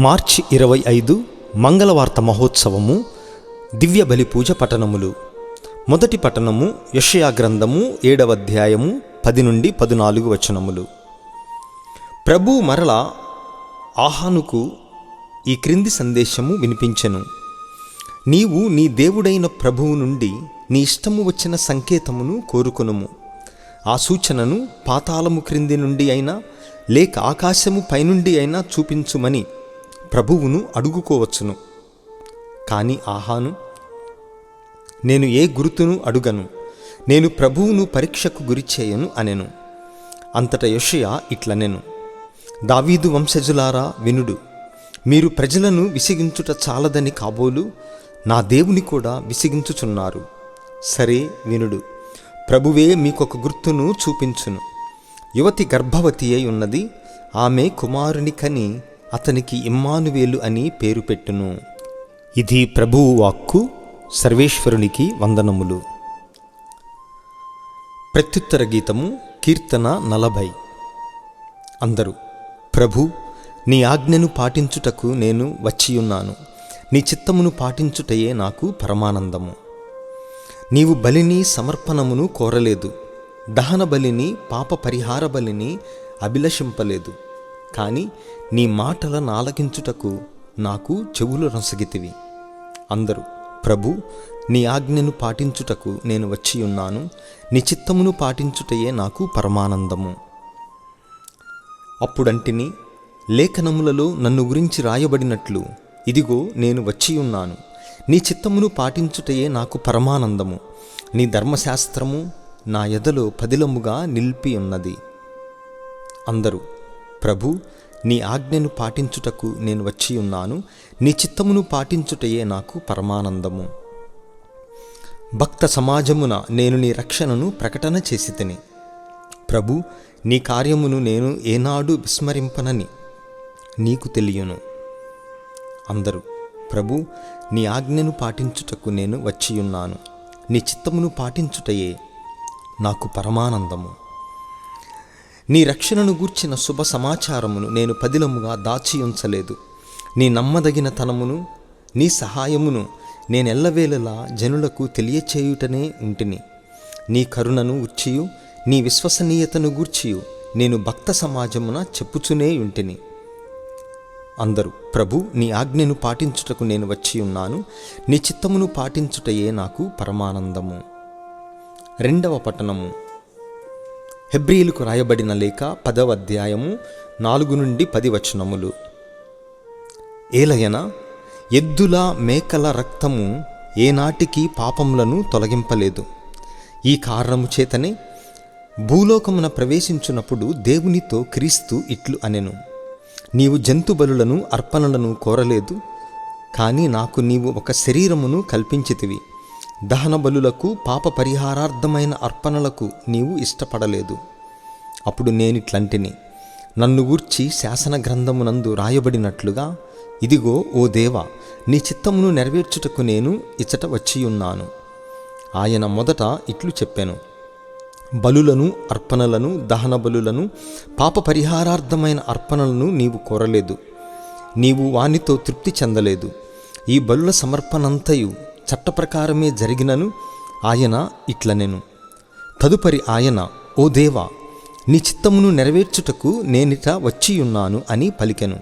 మార్చి ఇరవై ఐదు మంగళవార్త మహోత్సవము దివ్య బలి పూజ పఠనములు మొదటి పఠనము యషయా గ్రంథము ఏడవ అధ్యాయము పది నుండి పదునాలుగు వచనములు. ప్రభు మరల ఆహానుకు ఈ క్రింది సందేశము వినిపించెను. నీవు నీ దేవుడైన ప్రభువు నుండి నీ ఇష్టము వచ్చిన సంకేతమును కోరుకును ఆ సూచనను పాతాళము క్రింది నుండి అయినా లేక ఆకాశము పైనుండి అయినా చూపించుమని ప్రభువును అడుగుకోవచ్చును. కానీ ఆహాను నేను ఏ గుర్తును అడుగను? నేను ప్రభువును పరీక్షకు గురిచేయను అనెను. అంతట యషయ ఇట్లనెను. దావీదు వంశజులారా వినుడు మీరు ప్రజలను విసిగించుట చాలదని కాబోలు నా దేవుని కూడా విసిగించుచున్నారు. సరే వినుడు ప్రభువే మీకొక గుర్తును చూపించును. యువతి గర్భవతి అయి ఉన్నది ఆమె కుమారుని కని అతనికి ఇమ్మానువేలు అని పేరు పెట్టును. ఇది ప్రభువు వాక్కు సర్వేశ్వరునికి వందనములు. ప్రత్యుత్తర గీతము కీర్తన నలభై. అందరూ ప్రభు నీ ఆజ్ఞను పాటించుటకు నేను వచ్చియున్నాను. నీ చిత్తమును పాటించుటయే నాకు పరమానందము. నీవు బలిని సమర్పణమును కోరలేదు. దహన బలిని పాప పరిహార బలిని అభిలషింపలేదు. కానీ నీ మాటల నాలకించుటకు నాకు చెవులు రొసగితివి. అందరూ ప్రభు నీ ఆజ్ఞను పాటించుటకు నేను వచ్చి ఉన్నాను. నీ చిత్తమును పాటించుటయే నాకు పరమానందము. అప్పుడంటిని లేఖనములలో నన్ను గురించి రాయబడినట్లు ఇదిగో నేను వచ్చి ఉన్నాను. నీ చిత్తమును పాటించుటయే నాకు పరమానందము. నీ ధర్మశాస్త్రము నా ఎదలో పదిలముగా నిలిపి ఉన్నది. అందరూ ప్రభు నీ ఆజ్ఞను పాటించుటకు నేను వచ్చి ఉన్నాను. నీ చిత్తమును పాటించుటయే నాకు పరమానందము. భక్త సమాజమున నేను నీ రక్షణను ప్రకటన చేసి తిని ప్రభు నీ కార్యమును నేను ఏనాడు విస్మరింపనని నీకు తెలియను. అందరూ ప్రభు నీ ఆజ్ఞను పాటించుటకు నేను వచ్చియున్నాను నీ చిత్తమును పాటించుటయే నాకు పరమానందము. నీ రక్షణను గూర్చిన శుభ సమాచారమును నేను పదిలముగా దాచి ఉంచలేదు. నీ నమ్మదగిన తనమును నీ సహాయమును నేనెల్లవేళలా జనులకు తెలియచేయుటనే ఉంటిని. నీ కరుణను ఉర్చియు నీ విశ్వసనీయతను గూర్చియు నేను భక్త సమాజమున చెప్పుచునే ఉంటిని. అందరూ ప్రభు నీ ఆజ్ఞను పాటించుటకు నేను వచ్చి ఉన్నాను నీ చిత్తమును పాటించుటయే నాకు పరమానందము. రెండవ పట్టణము. హెబ్రియులకు రాయబడిన లేఖ పదవ అధ్యాయము నాలుగు నుండి పది వచనములు. ఏలయన ఎద్దుల మేకల రక్తము ఏనాటికి పాపములను తొలగింపలేదు. ఈ కారణము చేతనే భూలోకమున ప్రవేశించున్నప్పుడు దేవునితో క్రీస్తు ఇట్లు అనెను. నీవు జంతు బలులను అర్పణలను కోరలేదు కానీ నాకు నీవు ఒక శరీరమును కల్పించితివి. దహన బలులకు పాప పరిహారార్థమైన అర్పణలకు నీవు ఇష్టపడలేదు. అప్పుడు నేనిట్లంటిని నన్ను గూర్చి శాసన గ్రంథమునందు రాయబడినట్లుగా ఇదిగో ఓ దేవ నీ చిత్తమును నెరవేర్చుటకు నేను ఇచ్చట వచ్చియున్నాను. ఆయన మొదట ఇట్లు చెప్పాను. బలులను అర్పణలను దహన బలులను పాప పరిహారార్థమైన అర్పణలను నీవు కోరలేదు. నీవు వానితో తృప్తి చెందలేదు. ఈ బలుల సమర్పణంతయు చట్టప్రకారమే జరిగినను ఆయన ఇట్లనెను. తదుపరి ఆయన ఓ దేవా నీ చిత్తమును నెరవేర్చుటకు నేనిట వచ్చియున్నాను అని పలికెను.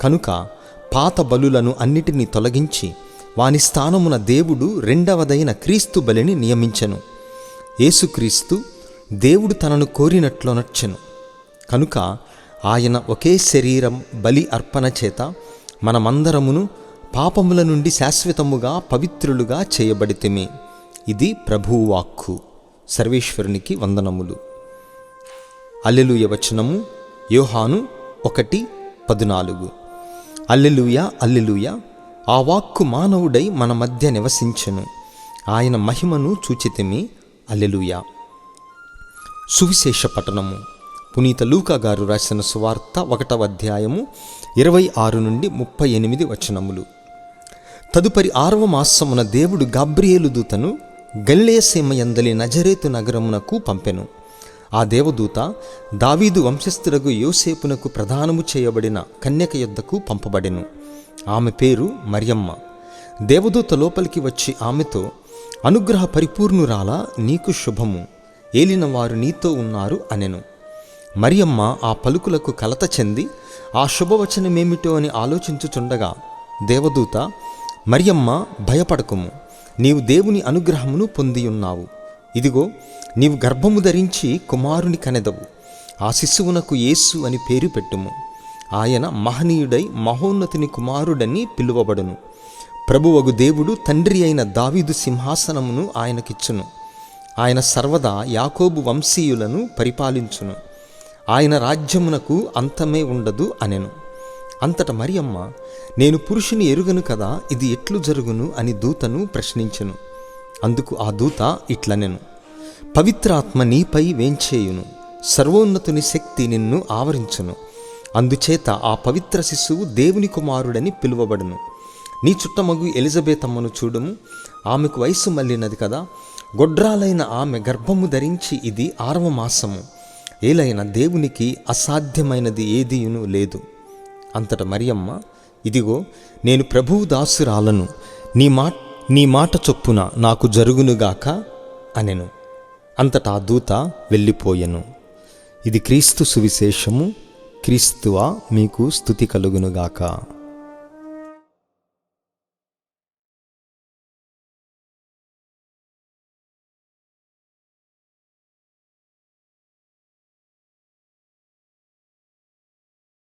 కనుక పాత బలులను అన్నిటినీ తొలగించి వాని స్థానమున దేవుడు రెండవదైన క్రీస్తు బలిని నియమించెను. యేసుక్రీస్తు దేవుడు తనను కోరినట్లునర్చెను కనుక ఆయన ఒకే శరీరం బలి అర్పణ చేత మనమందరమును పాపముల నుండి శాశ్వతముగా పవిత్రులుగా చేయబడితేమే. ఇది ప్రభువాక్కు సర్వేశ్వరునికి వందనములు. అల్లెలుయ వచనము యోహాను ఒకటి పద్నాలుగు. అల్లెలుయ అల్లెలుయ ఆ వాక్కు మానవుడై మన మధ్య నివసించెను. ఆయన మహిమను చూచితిమి. అల్లెలుయ సువిశేష పట్టణము పునీత లూకా గారు రాసిన సువార్త ఒకటవ అధ్యాయము ఇరవై ఆరు నుండి ముప్పై ఎనిమిది వచనములు. తదుపరి ఆరవ మాసమున దేవుడు గాబ్రియేలు దూతను గల్లేసీమ ఎందలి నజరేతు నగరమునకు పంపెను. ఆ దేవదూత దావీదు వంశస్థులకు యోసేపునకు ప్రదానము చేయబడిన కన్యక యొద్దకు పంపబడెను. ఆమె పేరు మరియమ్మ. దేవదూత లోపలికి వచ్చి ఆమెతో అనుగ్రహ పరిపూర్ణురాలా నీకు శుభము. ఏలిన వారు నీతో ఉన్నారు అనెను. మరియమ్మ ఆ పలుకులకు కలత చెంది ఆ శుభవచనమేమిటో అని ఆలోచించుచుండగా దేవదూత మరియమ్మ భయపడకుము. నీవు దేవుని అనుగ్రహమును పొందియున్నావు. ఇదిగో నీవు గర్భము ధరించి కుమారుని కనెదవు. ఆ శిశువునకు యేసు అని పేరు పెట్టుము. ఆయన మహనీయుడై మహోన్నతిని కుమారుడని పిలువబడును. ప్రభువగు దేవుడు తండ్రి అయిన దావీదు సింహాసనమును ఆయనకిచ్చును. ఆయన సర్వదా యాకోబు వంశీయులను పరిపాలించును. ఆయన రాజ్యమునకు అంతమే ఉండదు అనెను. అంతట మరియమ్మ నేను పురుషుని ఎరుగను కదా ఇది ఎట్లు జరుగును? అని దూతను ప్రశ్నించెను. అందుకు ఆ దూత ఇట్లనెను పవిత్రాత్మ నీపై వేంచేయును సర్వోన్నతుని శక్తి నిన్ను ఆవరించును. అందుచేత ఆ పవిత్ర శిశువు దేవుని కుమారుడని పిలువబడును. నీ చుట్టమగు ఎలిజబెతమ్మను చూడము. ఆమెకు వయసు మళ్ళినది కదా. గొడ్రాలైన ఆమె గర్భము ధరించి ఇది ఆరవ మాసము. ఏలైన దేవునికి అసాధ్యమైనది ఏదీయును లేదు. అంతట మరియమ్మ ఇదిగో నేను ప్రభువు దాసురాలను నీ మా నీ మాట చొప్పున నాకు జరుగునుగాక అనెను. అంతటా దూత వెళ్ళిపోయెను. ఇది క్రీస్తు సువిశేషము క్రీస్తువా మీకు స్థుతి కలుగునుగాక.